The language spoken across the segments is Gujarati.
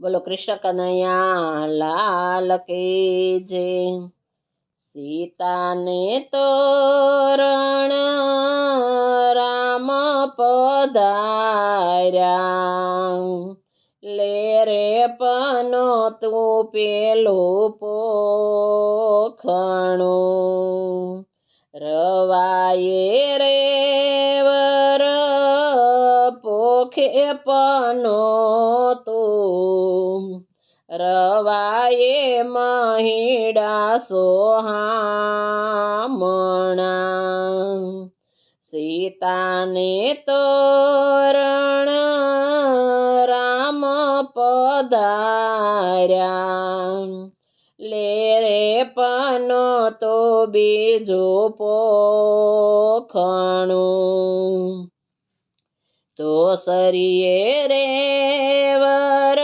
બોલો કૃષ્ણ કનૈયા, લાલ કે જે? સીતાને તોરણ રામ પધાર્યા. લે રે પનો તું પેલું પોખણું. રવાયે પોખે પનો તું. રવાયે મહીડા સોહામણા. સીતાને તોરણ રામ પધાર્યા. લે રે પનો તો બીજો પોખણું. તો સરીએ રે વર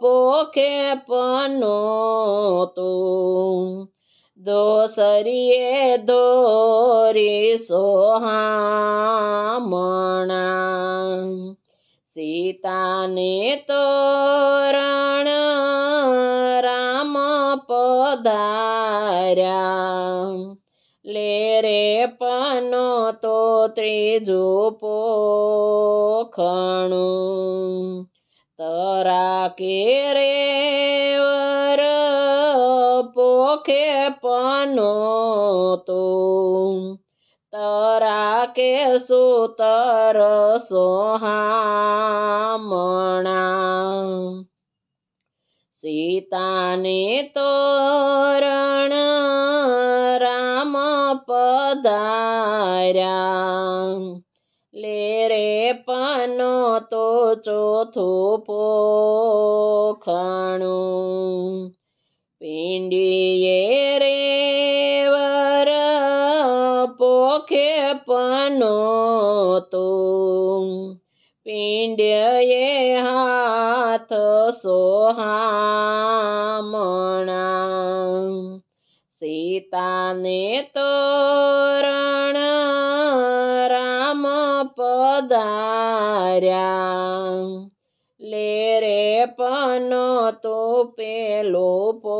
પોખે પનો તું. દોસરીએ દોરી સોહામણા સીતાને તોરણ રામ પધાર્યા. લે રે પનો તો ત્રીજો પોખણું. તરા કે રે વર પોખે પનો તો. તરા કે સુતર સોહામણા સીતાને તોરણ પધાર્યા. લે રે પનો તો ચોથું પોખાણું. પિંડીએ રે વર પોખે પનો તો. પિંડ્યએ હાથ સોહામણા સીતાને તોરણ રામ પધાર્યા. લે રે પનો તો પેલો પો